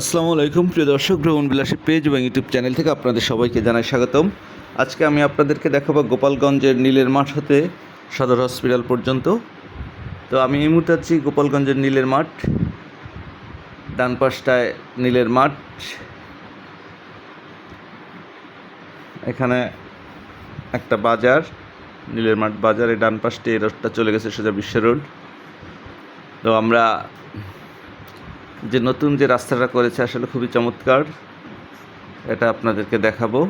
আসসালামু আলাইকুম, প্রিয় দর্শক ভ্রমণ বিলাসী পেজ এবং ইউটিউব চ্যানেল থেকে আপনাদের সবাইকে জানাই স্বাগতম। আজকে আমি আপনাদেরকে দেখাবো গোপালগঞ্জের নীলের মাঠ হতে সদর হসপিটাল পর্যন্ত। তো আমি এই মুহূর্তে আছি গোপালগঞ্জের নীলের মাঠ, ডান পাশটায় নীলের মাঠ। এখানে একটা বাজার, নীলের মাঠ বাজারে ডান পাশটি এই রোডটা চলে গেছে সোজা বিশ্ব রোড। তো আমরা যে নতুন যে রাস্তাটা করেছে আসলে খুবই চমৎকার। এটা আপনাদেরকে দেখাবো।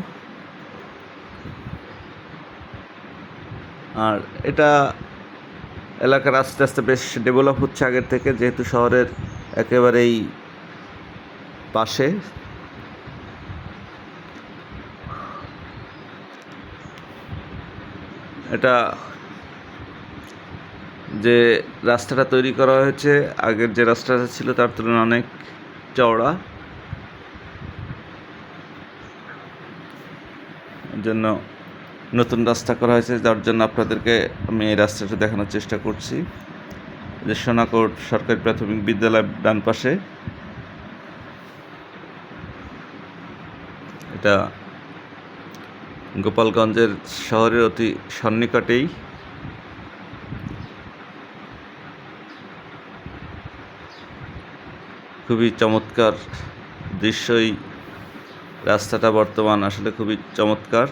আর এটা এলাকার আস্তে আস্তে বেশ ডেভেলপ হচ্ছে আগের থেকে, যেহেতু শহরের একেবারেই পাশে। এটা যে রাস্তাটা তৈরি করা হয়েছে, আগের যে রাস্তাটা ছিল তার তুলনায় অনেক চওড়া। জন্য নতুন রাস্তা করা হয়েছে, যার জন্য আপনাদেরকে আমি এই রাস্তাটা দেখানোর চেষ্টা করছি। যে সোনাকোট সরকারি প্রাথমিক বিদ্যালয় ডান পাশে। এটা গোপালগঞ্জের শহরের অতি সন্নিকটেই। খুবই চমৎকার দৃশ্যই রাস্তাটা বর্তমান আসলে খুবই চমৎকার।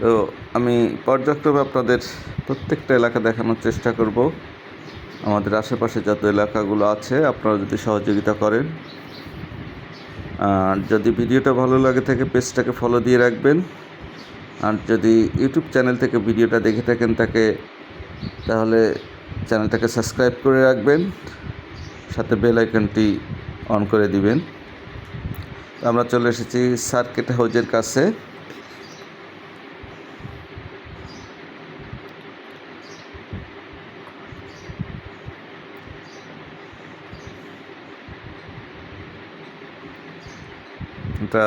তো আমি পর্যায়ক্রমে আপনাদের প্রত্যেকটা এলাকা দেখানোর চেষ্টা করব। আমাদের আশেপাশে যত এলাকাগুলো আছে, আপনারা যদি সহযোগিতা করেন। আর যদি ভিডিওটা ভালো লাগে থাকে, পেজটাকে ফলো দিয়ে রাখবেন। আর যদি ইউটিউব চ্যানেল থেকে ভিডিওটা দেখে থাকেন তাকে, তাহলে চ্যানেলটাকে সাবস্ক্রাইব করে রাখবেন, সাথে বেল আইকনটি অন করে দিবেন। আমরা চলে এসেছি সার্কিট হাউজের কাছে। এটা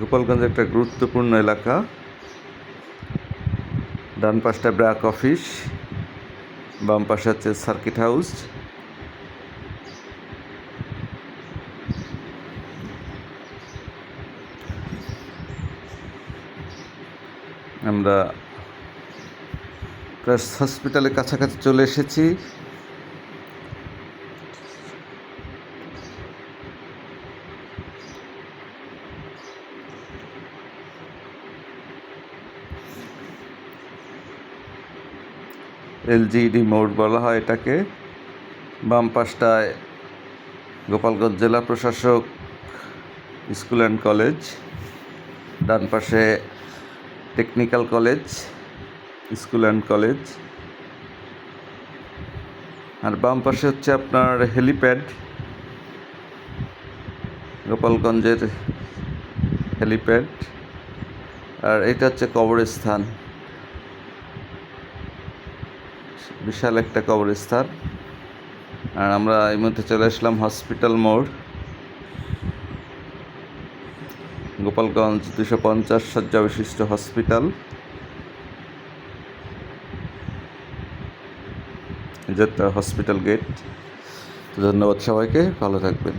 গোপালগঞ্জ একটা গুরুত্বপূর্ণ এলাকা। ডান পাশটা ব্র্যাক অফিস, বাম পাশে হচ্ছে সার্কিট হাউস। আমরা প্রেস হসপিটালের কাছাকাছি চলে এসেছি। এলজিডি মোড় বলা হয় এটাকে। বাম পাশটায় গোপালগঞ্জ জেলা প্রশাসক, স্কুল অ্যান্ড কলেজ। ডান পাশে technical college, school and college. আর বাম পাশে হচ্ছে আপনার হেলিপ্যাড। গোপালগঞ্জের হেলিপ্যাড। আর এটা হচ্ছে কবরস্থান। বিশাল একটা কবরস্থান। আর আমরা এই মধ্যে চলে আসলাম হসপিটাল মোড়। গোপালগঞ্জ দুশো পঞ্চাশ শয্যা বিশিষ্ট হসপিটাল হসপিটাল গেট। ধন্যবাদ সবাইকে, ভালো থাকবেন।